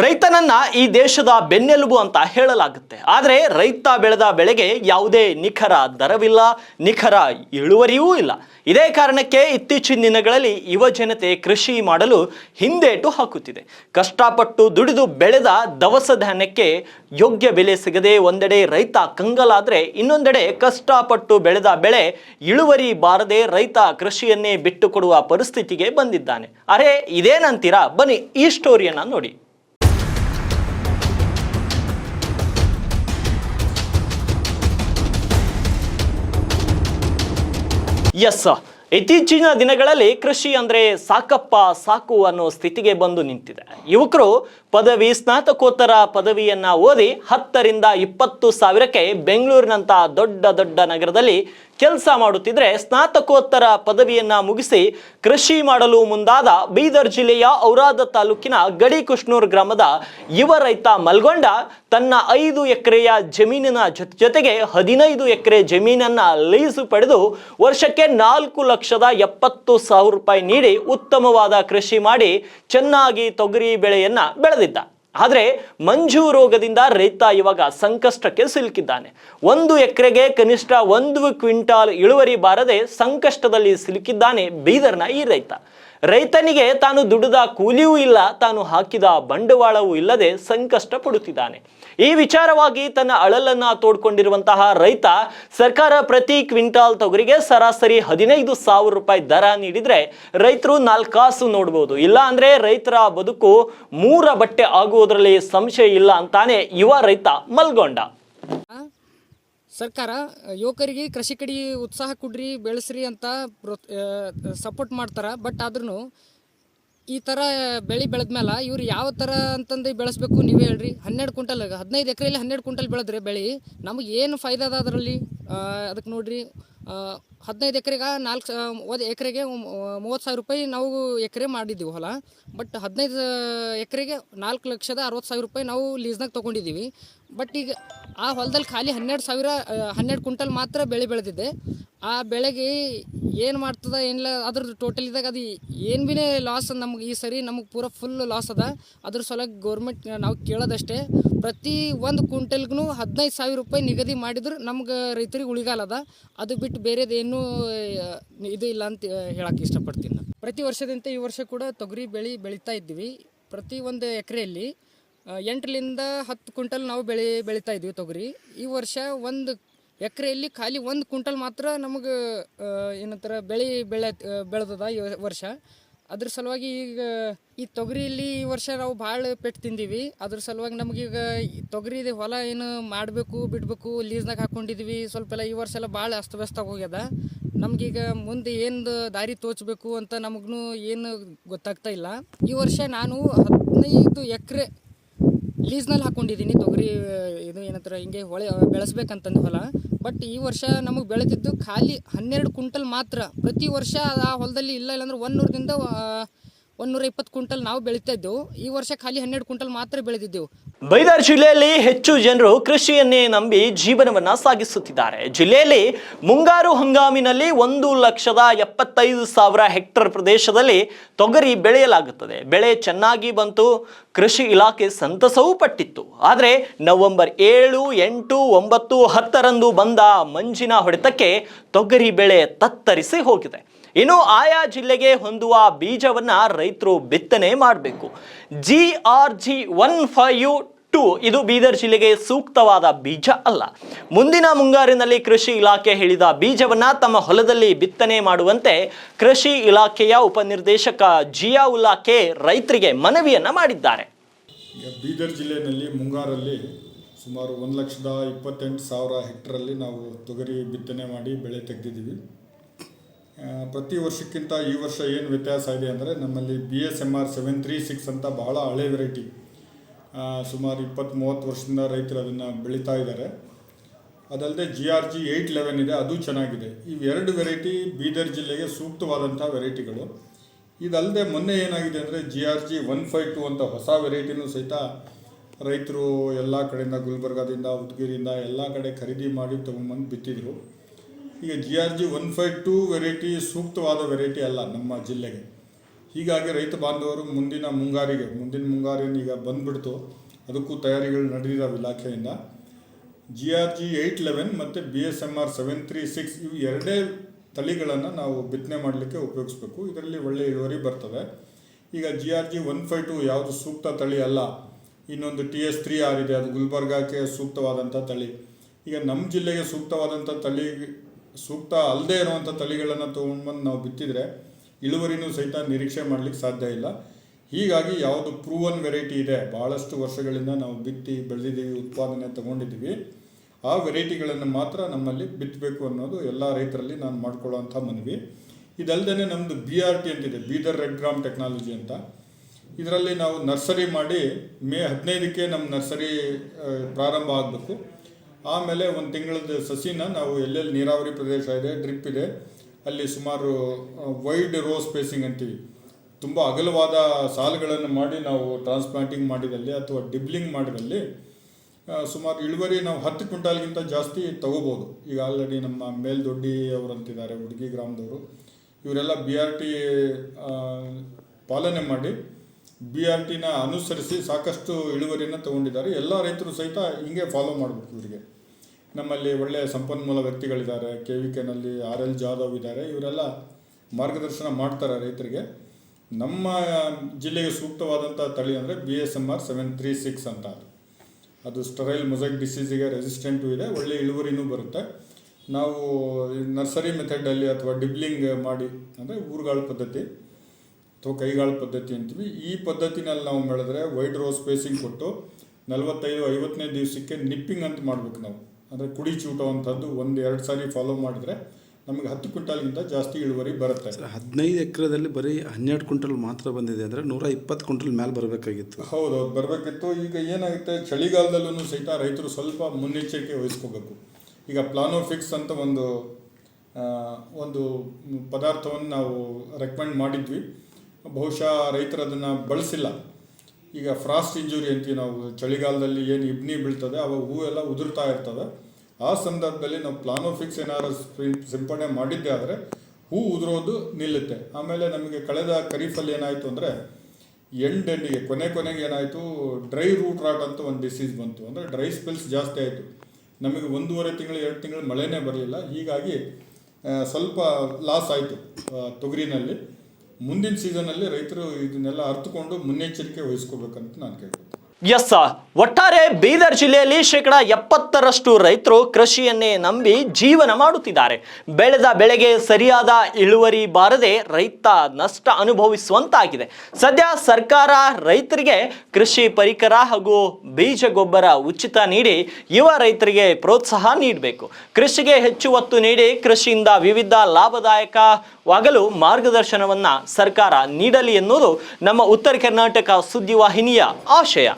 ರೈತನನ್ನ ಈ ದೇಶದ ಬೆನ್ನೆಲುಬು ಅಂತ ಹೇಳಲಾಗುತ್ತೆ. ಆದರೆ ರೈತ ಬೆಳೆದ ಬೆಳೆಗೆ ಯಾವುದೇ ನಿಖರ ದರವಿಲ್ಲ, ನಿಖರ ಇಳುವರಿಯೂ ಇಲ್ಲ. ಇದೇ ಕಾರಣಕ್ಕೆ ಇತ್ತೀಚಿನ ದಿನಗಳಲ್ಲಿ ಯುವ ಜನತೆ ಕೃಷಿ ಮಾಡಲು ಹಿಂದೇಟು ಹಾಕುತ್ತಿದೆ. ಕಷ್ಟಪಟ್ಟು ದುಡಿದು ಬೆಳೆದ ದವಸ ಧಾನ್ಯಕ್ಕೆ ಯೋಗ್ಯ ಬೆಲೆ ಸಿಗದೆ ಒಂದೆಡೆ ರೈತ ಕಂಗಲಾದರೆ ಇನ್ನೊಂದೆಡೆ ಕಷ್ಟಪಟ್ಟು ಬೆಳೆದ ಬೆಳೆ ಇಳುವರಿ ಬಾರದೆ ರೈತ ಕೃಷಿಯನ್ನೇ ಬಿಟ್ಟುಕೊಡುವ ಪರಿಸ್ಥಿತಿಗೆ ಬಂದಿದ್ದಾನೆ. ಅರೆ, ಇದೇನಂತೀರಾ? ಬನ್ನಿ ಈ ಸ್ಟೋರಿಯನ್ನ ನೋಡಿ. ಎಸ್ ಇತ್ತೀಚಿನ ದಿನಗಳಲ್ಲಿ ಕೃಷಿ ಅಂದರೆ ಸಾಕಪ್ಪ, ಸಾಕು ಅನ್ನೋ ಸ್ಥಿತಿಗೆ ಬಂದು ನಿಂತಿದೆ. ಯುವಕರು ಪದವಿ, ಸ್ನಾತಕೋತ್ತರ ಪದವಿಯನ್ನು ಓದಿ ಹತ್ತರಿಂದ ಇಪ್ಪತ್ತು ಸಾವಿರಕ್ಕೆ ಬೆಂಗಳೂರಿನಂಥ ದೊಡ್ಡ ದೊಡ್ಡ ನಗರದಲ್ಲಿ ಕೆಲಸ ಮಾಡುತ್ತಿದ್ರೆ ಸ್ನಾತಕೋತ್ತರ ಪದವಿಯನ್ನ ಮುಗಿಸಿ ಕೃಷಿ ಮಾಡಲು ಮುಂದಾದ ಬೀದರ್ ಜಿಲ್ಲೆಯ ಔರಾದ ತಾಲೂಕಿನ ಗಡಿ ಕುಷ್ಣೂರ್ ಗ್ರಾಮದ ಯುವ ರೈತ ಮಲ್ಗೊಂಡ ತನ್ನ ಐದು ಎಕರೆಯ ಜಮೀನಿನ ಜೊತೆ ಜೊತೆಗೆ ಹದಿನೈದು ಎಕರೆ ಜಮೀನನ್ನ ಲೀಸು ಪಡೆದು ವರ್ಷಕ್ಕೆ ನಾಲ್ಕು ಲಕ್ಷದ ಎಪ್ಪತ್ತು ಸಾವಿರ ರೂಪಾಯಿ ನೀಡಿ ಉತ್ತಮವಾದ ಕೃಷಿ ಮಾಡಿ ಚೆನ್ನಾಗಿ ತೊಗರಿ ಬೆಳೆಯನ್ನ ಬೆಳೆದಿದ್ದ. ಆದರೆ ಮಂಜು ರೋಗದಿಂದ ರೈತ ಇವಾಗ ಸಂಕಷ್ಟಕ್ಕೆ ಸಿಲುಕಿದ್ದಾನೆ. ಒಂದು ಎಕರೆಗೆ ಕನಿಷ್ಠ ಒಂದು ಕ್ವಿಂಟಾಲ್ ಇಳುವರಿ ಬಾರದೆ ಸಂಕಷ್ಟದಲ್ಲಿ ಸಿಲುಕಿದ್ದಾನೆ ಬೀದರ್ನ ಈ ರೈತ. ರೈತನಿಗೆ ತಾನು ದುಡಿದ ಕೂಲಿಯೂ ಇಲ್ಲ, ತಾನು ಹಾಕಿದ ಬಂಡವಾಳವೂ ಇಲ್ಲದೆ ಸಂಕಷ್ಟ ಪಡುತ್ತಿದ್ದಾನೆ. ಈ ವಿಚಾರವಾಗಿ ತನ್ನ ಅಳಲನ್ನ ತೋಡ್ಕೊಂಡಿರುವಂತಹ ರೈತ ಸರ್ಕಾರ ಪ್ರತಿ ಕ್ವಿಂಟಾಲ್ ತೊಗರಿಗೆ ಸರಾಸರಿ ಹದಿನೈದು ಸಾವಿರ ರೂಪಾಯಿ ದರ ನೀಡಿದ್ರೆ ರೈತರು ನಾಲ್ಕಾಸು ನೋಡಬಹುದು ಇಲ್ಲ ಅಂದ್ರೆ ರೈತರ ಬದುಕು ಮೂರ ಬಟ್ಟೆ ಆಗುವುದರಲ್ಲಿ ಸಂಶಯ ಇಲ್ಲ ಅಂತಾನೆ ಯುವ ರೈತ ಮಲ್ಗೊಂಡ. ಸರ್ಕಾರ ಯುವಕರಿಗೆ ಕೃಷಿ ಕಡೆ ಉತ್ಸಾಹ ಕೊಡ್ರಿ, ಬೆಳೆಸ್ರಿ ಅಂತ ಸಪೋರ್ಟ್ ಮಾಡ್ತಾರ. ಬಟ್ ಆದ್ರೂ ಈ ಥರ ಬೆಳೆ ಬೆಳೆದ್ಮೇಲೆ ಇವ್ರು ಯಾವ ಥರ ಅಂತಂದು ಬೆಳೆಸ್ಬೇಕು ನೀವೇ ಹೇಳ್ರಿ. ಹನ್ನೆರಡು ಕ್ವಿಂಟಲ್ ಹದಿನೈದು ಎಕರೆಯಲ್ಲಿ ಹನ್ನೆರಡು ಕ್ವಿಂಟಲ್ ಬೆಳೆದ್ರೆ ಬೆಳೆ ನಮಗೆ ಏನು ಫಾಯ್ದ ಅದ ಅದರಲ್ಲಿ? ಅದಕ್ಕೆ ನೋಡ್ರಿ ಹದಿನೈದು ಎಕರೆಗೆ ನಾಲ್ಕು ಒಂದು ಎಕರೆಗೆ ಮೂವತ್ತು ಸಾವಿರ ರೂಪಾಯಿ ನಾವು ಎಕರೆ ಮಾಡಿದ್ದೀವಿ ಹೊಲ. ಬಟ್ ಹದಿನೈದು ಎಕರೆಗೆ ನಾಲ್ಕು ಲಕ್ಷದ ಅರವತ್ತು ಸಾವಿರ ರೂಪಾಯಿ ನಾವು ಲೀಸ್ನಾಗ ತೊಗೊಂಡಿದ್ದೀವಿ. ಬಟ್ ಈಗ ಆ ಹೊಲದಲ್ಲಿ ಖಾಲಿ ಹನ್ನೆರಡು ಸಾವಿರ ಹನ್ನೆರಡು ಕ್ವಿಂಟಲ್ ಮಾತ್ರ ಬೆಳೆ ಬೆಳೆದಿದ್ದೆ ಆ ಬೆಳೆಗೆ ಏನು ಮಾಡ್ತದ ಏನಿಲ್ಲ ಅದ್ರ ಟೋಟಲ್ ಇದ್ದಾಗ ಅದು ಏನು ಭೀನೇ ಲಾಸ್ ನಮ್ಗೆ, ಈ ಸರಿ ನಮಗೆ ಪೂರ ಫುಲ್ ಲಾಸ್ ಅದ. ಅದ್ರ ಸಲುವಾಗಿ ಗೌರ್ಮೆಂಟ್ ನಾವು ಕೇಳೋದಷ್ಟೇ, ಪ್ರತಿ ಒಂದು ಕ್ವಿಂಟಲ್ಗೂ ಹದಿನೈದು ಸಾವಿರ ರೂಪಾಯಿ ನಿಗದಿ ಮಾಡಿದ್ರೆ ನಮ್ಗೆ ರೈತರಿಗೆ ಉಳಿಗಾಲ ಅದ. ಅದು ಬಿಟ್ಟು ಬೇರೆದು ಏನೂ ಇದು ಇಲ್ಲ ಅಂತ ಹೇಳಕ್ಕೆ ಇಷ್ಟಪಡ್ತೀನಿ ನಾನು. ಪ್ರತಿ ವರ್ಷದಂತೆ ಈ ವರ್ಷ ಕೂಡ ತೊಗರಿ ಬೆಳೆ ಬೆಳೀತಾ ಇದ್ವಿ ಪ್ರತಿ ಒಂದು ಎಕರೆಯಲ್ಲಿ ಎಂಟರಿಂದ ಹತ್ತು ಕ್ವಿಂಟಲ್ ನಾವು ಬೆಳೆ, ಬೆಳೀತಾ ಇದ್ವಿ ತೊಗರಿ. ಈ ವರ್ಷ ಒಂದು ಎಕರೆಯಲ್ಲಿ ಖಾಲಿ ಒಂದು ಕ್ವಿಂಟಲ್ ಮಾತ್ರ ನಮಗೆ ಏನಂತಾರೆ ಬೆಳೆ ಬೆಳೆ ಬೆಳೆದದ ಈ ವರ್ಷ. ಅದ್ರ ಸಲುವಾಗಿ ಈಗ ಈ ತೊಗರಿಯಲ್ಲಿ ಈ ವರ್ಷ ನಾವು ಭಾಳ ಪೆಟ್ಟು ತಿಂದೀವಿ. ಅದ್ರ ಸಲುವಾಗಿ ನಮಗೀಗ ತೊಗರಿದು ಹೊಲ ಏನು ಮಾಡಬೇಕು, ಬಿಡಬೇಕು ಲೀಸ್ನಾಗ ಹಾಕ್ಕೊಂಡಿದ್ವಿ ಸ್ವಲ್ಪ ಎಲ್ಲ ಈ ವರ್ಷ ಎಲ್ಲ ಭಾಳ ಅಸ್ತವ್ಯಸ್ತ ಹೋಗ್ಯದ. ನಮಗೀಗ ಮುಂದೆ ಏನು ದಾರಿ ತೋಚಬೇಕು ಅಂತ ನಮಗೂ ಏನು ಗೊತ್ತಾಗ್ತಾ ಇಲ್ಲ. ಈ ವರ್ಷ ನಾನು ಹದಿನೈದು ಎಕರೆ ಲೀಸ್ನಲ್ಲಿ ಹಾಕೊಂಡಿದ್ದೀನಿ ತೊಗರಿ, ಇದು ಏನಂತಾರೆ, ಹಿಂಗೆ ಹೊಳೆ ಬೆಳೆಸ್ಬೇಕಂತಂದು ಹೊಲ. ಬಟ್ ಈ ವರ್ಷ ನಮಗೆ ಬೆಳೆದಿದ್ದು ಖಾಲಿ ಹನ್ನೆರಡು ಕುಂಟಲ್ ಮಾತ್ರ. ಪ್ರತಿ ವರ್ಷ ಆ ಹೊಲದಲ್ಲಿ ಇಲ್ಲ ಇಲ್ಲಾಂದ್ರೆ ಒಂದೂರದಿಂದ ಒಂದೂರ ಇಪ್ಪತ್ತು ಕುಂಟಲ್ ನಾವು ಬೆಳೀತಾ ಇದ್ದೆವು. ಈ ವರ್ಷ ಖಾಲಿ ಹನ್ನೆರಡು ಕುಂಟಲ್ ಮಾತ್ರ ಬೆಳೆದಿದ್ದೆವು. ಬೈದರ್ ಜಿಲ್ಲೆಯಲ್ಲಿ ಹೆಚ್ಚು ಜನರು ಕೃಷಿಯನ್ನೇ ನಂಬಿ ಜೀವನವನ್ನ ಸಾಗಿಸುತ್ತಿದ್ದಾರೆ. ಜಿಲ್ಲೆಯಲ್ಲಿ ಮುಂಗಾರು ಹಂಗಾಮಿನಲ್ಲಿ ಒಂದು ಲಕ್ಷದ ಎಪ್ಪತ್ತೈದು ಸಾವಿರ ಹೆಕ್ಟರ್ ಪ್ರದೇಶದಲ್ಲಿ ತೊಗರಿ ಬೆಳೆಯಲಾಗುತ್ತದೆ. ಬೆಳೆ ಚೆನ್ನಾಗಿ ಬಂತು, ಕೃಷಿ ಇಲಾಖೆ ಸಂತಸವೂ ಪಟ್ಟಿತ್ತು. ಆದರೆ ನವೆಂಬರ್ ಏಳು, ಎಂಟು, ಒಂಬತ್ತು, ಹತ್ತರಂದು ಬಂದ ಮಂಜಿನ ಹೊಡೆತಕ್ಕೆ ತೊಗರಿ ಬೆಳೆ ತತ್ತರಿಸಿ ಹೋಗಿದೆ. ಇನ್ನು ಆಯಾ ಜಿಲ್ಲೆಗೆ ಹೊಂದುವ ಬೀಜವನ್ನ ರೈತರು ಬಿತ್ತನೆ ಮಾಡಬೇಕು. G R G one five two ಇದು ಬೀದರ್ ಜಿಲ್ಲೆಗೆ ಸೂಕ್ತವಾದ ಬೀಜ ಅಲ್ಲ. ಮುಂದಿನ ಮುಂಗಾರಿನಲ್ಲಿ ಕೃಷಿ ಇಲಾಖೆ ಹೇಳಿದ ಬೀಜವನ್ನ ತಮ್ಮ ಹೊಲದಲ್ಲಿ ಬಿತ್ತನೆ ಮಾಡುವಂತೆ ಕೃಷಿ ಇಲಾಖೆಯ ಉಪನಿರ್ದೇಶಕ ಜಿಯಾವುಲ್ಲಾ ಕೆ ರೈತರಿಗೆ ಮನವಿಯನ್ನ ಮಾಡಿದ್ದಾರೆ. ಬೀದರ್ ಜಿಲ್ಲೆಯಲ್ಲಿ ಮುಂಗಾರಲ್ಲಿ ಸುಮಾರು ಒಂದು ಲಕ್ಷದ ಇಪ್ಪತ್ತೆಂಟು ಸಾವಿರ ಹೆಕ್ಟರಲ್ಲಿ ನಾವು ತೊಗರಿ ಬಿತ್ತನೆ ಮಾಡಿ ಬೆಳೆ ತೆಗೆದಿದ್ದೀವಿ. ಪ್ರತಿ ವರ್ಷಕ್ಕಿಂತ ಈ ವರ್ಷ ಏನು ವ್ಯತ್ಯಾಸ ಇದೆ ಅಂದರೆ ನಮ್ಮಲ್ಲಿ B S M R seven three six ಅಂತ ಬಹಳ ಹಳೆ ವೆರೈಟಿ ಸುಮಾರು ಇಪ್ಪತ್ತು ಮೂವತ್ತು ವರ್ಷದಿಂದ ರೈತರು ಅದನ್ನು ಬೆಳೀತಾ ಇದ್ದಾರೆ. ಅದಲ್ಲದೆ G R G eight eleven ಇದೆ, ಅದು ಚೆನ್ನಾಗಿದೆ. ಇವೆರಡು ವೆರೈಟಿ ಬೀದರ್ ಜಿಲ್ಲೆಗೆ ಸೂಕ್ತವಾದಂಥ ವೆರೈಟಿಗಳು ಇದಲ್ಲದೆ ಮೊನ್ನೆ ಏನಾಗಿದೆ ಅಂದರೆ G R G one five two ಅಂತ ಹೊಸ ವೆರೈಟಿನೂ ಸಹಿತ ರೈತರು ಎಲ್ಲ ಕಡೆಯಿಂದ ಗುಲ್ಬರ್ಗಾದಿಂದ, ಉದ್ಗಿರಿಯಿಂದ ಎಲ್ಲ ಕಡೆ ಖರೀದಿ ಮಾಡಿ ತೊಗೊಂಬಂದು ಬಿತ್ತಿದ್ರು. ಈಗ G R G one five two variety ಸೂಕ್ತವಾದ ವೆರೈಟಿ ಅಲ್ಲ ನಮ್ಮ ಜಿಲ್ಲೆಗೆ. ಹೀಗಾಗಿ ರೈತ ಬಾಂಧವರು ಮುಂದಿನ ಮುಂಗಾರಿಗೆ, ಮುಂದಿನ ಮುಂಗಾರಿಯನ್ನು ಈಗ ಬಂದ್ಬಿಡ್ತು. ಅದಕ್ಕೂ ತಯಾರಿಗಳು ನಡೆದಿದ್ದಾವೆ ಇಲಾಖೆಯಿಂದ. G R G eight eleven ಮತ್ತು B S M R seven three six ಇವು ಎರಡೇ ತಳಿಗಳನ್ನು ನಾವು ಬಿತ್ತನೆ ಮಾಡಲಿಕ್ಕೆ ಉಪಯೋಗಿಸ್ಬೇಕು. ಇದರಲ್ಲಿ ಒಳ್ಳೆಯ ಇಳುವರಿ ಬರ್ತದೆ. ಈಗ G R G one five two ಯಾವುದು ಸೂಕ್ತ ತಳಿ ಅಲ್ಲ. ಇನ್ನೊಂದು ಟಿ ಎಸ್ ತ್ರೀ ಆರ್ ಇದೆ, ಅದು ಗುಲ್ಬರ್ಗಾಕ್ಕೆ ಸೂಕ್ತವಾದಂಥ ತಳಿ. ಈಗ ನಮ್ಮ ಜಿಲ್ಲೆಗೆ ಸೂಕ್ತವಾದಂಥ ತಳಿ, ಸೂಕ್ತ ಅಲ್ಲದೆ ಇರುವಂಥ ತಳಿಗಳನ್ನು ತೊಗೊಂಡ್ಬಂದು ನಾವು ಬಿತ್ತಿದರೆ ಇಳುವರಿನೂ ಸಹಿತ ನಿರೀಕ್ಷೆ ಮಾಡಲಿಕ್ಕೆ ಸಾಧ್ಯ ಇಲ್ಲ. ಹೀಗಾಗಿ ಯಾವುದು ಪ್ರೂವನ್ ವೆರೈಟಿ ಇದೆ ಭಾಳಷ್ಟು ವರ್ಷಗಳಿಂದ ನಾವು ಬಿತ್ತಿ ಬೆಳೆದಿದ್ದೀವಿ, ಉತ್ಪಾದನೆ ತಗೊಂಡಿದ್ದೀವಿ, ಆ ವೆರೈಟಿಗಳನ್ನು ಮಾತ್ರ ನಮ್ಮಲ್ಲಿ ಬಿತ್ತಬೇಕು ಅನ್ನೋದು ಎಲ್ಲ ರೈತರಲ್ಲಿ ನಾನು ಮಾಡ್ಕೊಳ್ಳೋವಂಥ ಮನವಿ. ಇದಲ್ಲದೆ ನಮ್ಮದು ಬಿ ಆರ್ ಟಿ ಅಂತಿದೆ, ಬೀದರ್ ರೆಡ್ ಗ್ರಾಮ್ ಟೆಕ್ನಾಲಜಿ ಅಂತ. ಇದರಲ್ಲಿ ನಾವು ನರ್ಸರಿ ಮಾಡಿ ಮೇ ಹದಿನೈದಕ್ಕೆ ನಮ್ಮ ನರ್ಸರಿ ಪ್ರಾರಂಭ ಆಗಬೇಕು. ಆಮೇಲೆ ಒಂದು ತಿಂಗಳದ ಸಸಿನ ನಾವು ಎಲ್ಲೆಲ್ಲಿ ನೀರಾವರಿ ಪ್ರದೇಶ ಇದೆ, ಡ್ರಿಪ್ ಇದೆ ಅಲ್ಲಿ ಸುಮಾರು ವೈಡ್ ರೋ ಸ್ಪೇಸಿಂಗ್ ಅಂತೀವಿ. ತುಂಬ ಅಗಲವಾದ ಸಾಲುಗಳನ್ನು ಮಾಡಿ ನಾವು ಟ್ರಾನ್ಸ್ಪ್ಲಾಂಟಿಂಗ್ ಮಾಡಿದಲ್ಲಿ ಅಥವಾ ಡಿಬ್ಲಿಂಗ್ ಮಾಡಿದಲ್ಲಿ ಸುಮಾರು ಇಳುವರಿ ನಾವು ಹತ್ತು ಕ್ವಿಂಟಾಲ್ಗಿಂತ ಜಾಸ್ತಿ ತಗೋಬೋದು. ಈಗ ಆಲ್ರೆಡಿ ನಮ್ಮ ಮೇಲ್ದೊಡ್ಡಿ ಅಂತಿದ್ದಾರೆ ಹುಡುಗಿ ಗ್ರಾಮದವರು. ಇವರೆಲ್ಲ ಬಿ ಆರ್ ಟಿ ಪಾಲನೆ ಮಾಡಿ ಬಿ ಆರ್ ಟಿನ ಅನುಸರಿಸಿ ಸಾಕಷ್ಟು ಇಳುವರಿಯನ್ನು ತಗೊಂಡಿದ್ದಾರೆ. ಎಲ್ಲ ರೈತರು ಸಹಿತ ಹಿಂಗೆ ಫಾಲೋ ಮಾಡಬೇಕು ಇವರಿಗೆ. ನಮ್ಮಲ್ಲಿ ಒಳ್ಳೆಯ ಸಂಪನ್ಮೂಲ ವ್ಯಕ್ತಿಗಳಿದ್ದಾರೆ. ಕೆ ವಿ ಕೆನಲ್ಲಿ ಆರ್ ಎಲ್ ಜಾಧವ್ ಇದ್ದಾರೆ. ಇವರೆಲ್ಲ ಮಾರ್ಗದರ್ಶನ ಮಾಡ್ತಾರೆ ರೈತರಿಗೆ. ನಮ್ಮ ಜಿಲ್ಲೆಗೆ ಸೂಕ್ತವಾದಂಥ ತಳಿ ಅಂದರೆ B S M R seven three six ಅಂತ ಅದು. ಅದು ಸ್ಟರೈಲ್ ಮೊಸೈಕ್ ಡಿಸೀಸಿಗೆ ರೆಸಿಸ್ಟೆಂಟು ಇದೆ. ಒಳ್ಳೆ ಇಳುವರಿನೂ ಬರುತ್ತೆ. ನಾವು ನರ್ಸರಿ ಮೆಥಡಲ್ಲಿ ಅಥವಾ ಡಿಬ್ಲಿಂಗ್ ಮಾಡಿ ಅಂದರೆ ಊರುಗಾಳು ಪದ್ಧತಿ ಅಥವಾ ಕೈಗಾಳು ಪದ್ಧತಿ ಅಂತೀವಿ. ಈ ಪದ್ಧತಿನಲ್ಲಿ ನಾವು ಬೆಳೆದ್ರೆ ವೈಡ್ ರೋ ಸ್ಪೇಸಿಂಗ್ ಕೊಟ್ಟು ನಲವತ್ತೈದು ಐವತ್ತನೇ ದಿವಸಕ್ಕೆ ನಿಪ್ಪಿಂಗ್ ಅಂತ ಮಾಡ್ಬೇಕು ನಾವು. ಅಂದರೆ ಕುಡಿ ಚೂಟುವಂಥದ್ದು ಒಂದು ಎರಡು ಸಾರಿ ಫಾಲೋ ಮಾಡಿದ್ರೆ ನಮಗೆ ಹತ್ತು ಕ್ವಿಂಟಾಲ್ಗಿಂತ ಜಾಸ್ತಿ ಇಳುವರಿ ಬರುತ್ತೆ. ಹದಿನೈದು ಎಕರೆದಲ್ಲಿ ಬರೀ ಹನ್ನೆರಡು ಕ್ವಿಂಟಲ್ ಮಾತ್ರ ಬಂದಿದೆ ಅಂದರೆ ನೂರ ಇಪ್ಪತ್ತು ಕ್ವಿಂಟಲ್ ಮೇಲೆ ಬರಬೇಕಾಗಿತ್ತು. ಹೌದು ಹೌದು ಬರಬೇಕಿತ್ತು. ಈಗ ಏನಾಗುತ್ತೆ ಚಳಿಗಾಲದಲ್ಲೂ ಸಹಿತ ರೈತರು ಸ್ವಲ್ಪ ಮುನ್ನೆಚ್ಚರಿಕೆ ವಹಿಸ್ಕೋಬೇಕು. ಈಗ ಪ್ಲಾನೋಫಿಕ್ಸ್ ಅಂತ ಒಂದು ಒಂದು ಪದಾರ್ಥವನ್ನು ನಾವು ರೆಕಮೆಂಡ್ ಮಾಡಿದ್ವಿ. ಬಹುಶಃ ರೈತರು ಅದನ್ನು ಬಳಸಿಲ್ಲ. ಈಗ ಫ್ರಾಸ್ಟ್ ಇಂಜುರಿ ಅಂತೀವಿ ನಾವು, ಚಳಿಗಾಲದಲ್ಲಿ ಏನು ಇಬ್ನಿ ಬೀಳ್ತದೆ, ಅವಾಗ ಹೂವೆಲ್ಲ ಉದುರ್ತಾ ಇರ್ತದೆ. ಆ ಸಂದರ್ಭದಲ್ಲಿ ನಾವು ಪ್ಲಾನೋಫಿಕ್ಸ್ ಏನಾದ್ರು ಸಿಂಪಡಣೆ ಮಾಡಿದ್ದೆ ಆದರೆ ಹೂ ಉದುರೋದು ನಿಲ್ಲುತ್ತೆ. ಆಮೇಲೆ ನಮಗೆ ಕಳೆದ ಖರೀಫಲ್ಲಿ ಏನಾಯಿತು ಅಂದರೆ ಎಂಡ್ ಎಂಡಿಗೆ ಕೊನೆ ಕೊನೆಗೆ ಏನಾಯಿತು ಡ್ರೈ ರೂಟ್ ರಾಟ್ ಅಂತ ಒಂದು ಡಿಸೀಸ್ ಬಂತು. ಅಂದರೆ ಡ್ರೈ ಸ್ಪೆಲ್ಸ್ ಜಾಸ್ತಿ ಆಯಿತು. ನಮಗೆ ಒಂದೂವರೆ ತಿಂಗಳು, ಎರಡು ತಿಂಗಳು ಮಳೆನೇ ಬರಲಿಲ್ಲ. ಹೀಗಾಗಿ ಸ್ವಲ್ಪ ಲಾಸ್ ಆಯಿತು ತೊಗರಿನಲ್ಲಿ. ಮುಂದಿನ ಸೀಸನಲ್ಲಿ ರೈತರು ಇದನ್ನೆಲ್ಲ ಅರ್ತುಕೊಂಡು ಮುನ್ನೆಚ್ಚರಿಕೆ ವಹಿಸ್ಕೋಬೇಕಂತ ನಾನು ಕೇಳ್ತೀನಿ ಎಸ್ ಒಟ್ಟಾರೆ ಬೀದರ್ ಜಿಲ್ಲೆಯಲ್ಲಿ ಶೇಕಡ ಎಪ್ಪತ್ತರಷ್ಟು ರೈತರು ಕೃಷಿಯನ್ನೇ ನಂಬಿ ಜೀವನ ಮಾಡುತ್ತಿದ್ದಾರೆ. ಬೆಳೆದ ಬೆಳೆಗೆ ಸರಿಯಾದ ಇಳುವರಿ ಬಾರದೆ ರೈತ ನಷ್ಟ ಅನುಭವಿಸುವಂತಾಗಿದೆ. ಸದ್ಯ ಸರ್ಕಾರ ರೈತರಿಗೆ ಕೃಷಿ ಪರಿಕರ ಹಾಗೂ ಬೀಜ ಗೊಬ್ಬರ ಉಚಿತ ನೀಡಿ ಯುವ ರೈತರಿಗೆ ಪ್ರೋತ್ಸಾಹ ನೀಡಬೇಕು. ಕೃಷಿಗೆ ಹೆಚ್ಚು ಒತ್ತು ನೀಡಿ ಕೃಷಿಯಿಂದ ವಿವಿಧ ಲಾಭದಾಯಕವಾಗಲು ಮಾರ್ಗದರ್ಶನವನ್ನು ಸರ್ಕಾರ ನೀಡಲಿ ಎನ್ನುವುದು ನಮ್ಮ ಉತ್ತರ ಕರ್ನಾಟಕ ಸುದ್ದಿವಾಹಿನಿಯ ಆಶಯ.